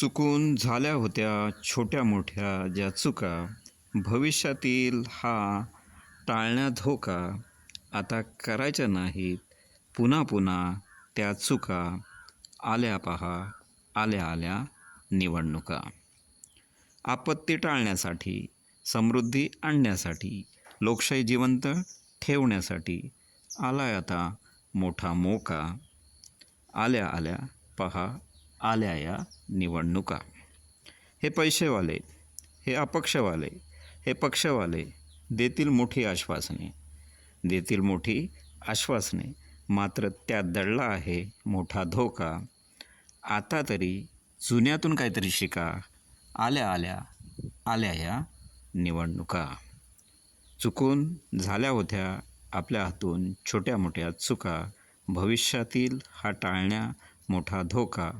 चुकून झाल्या होत्या छोट्या मोठ्या ज्या चुका. भविष्यातील हा टाळण्या धोका आता करायच्या नाहीत. पुन्हा पुन्हा त्या चुका आल्या पहा आल्या आल्या निवडणुका. आपत्ती टाळण्यासाठी समृद्धी आणण्यासाठी लोकशाही जिवंत ठेवण्यासाठी आलाय आता मोठा मोका. आल्या आल्या पहा आल्या या निवडणुका. हे पैसेवाले हे अपक्षवाले हे पक्षवाले देतील मोठी आश्वासने. देतील मोठी आश्वासने. मात्र त्यात दडला आहे मोठा धोका. आता तरी जुन्यातून काहीतरी शिका. आल्या आल्या आल्या या निवडणुका. चुकून झाल्या होत्या आपल्या हातून छोट्या मोठ्या चुका. भविष्यातील हा टाळण्या मोठा धोका.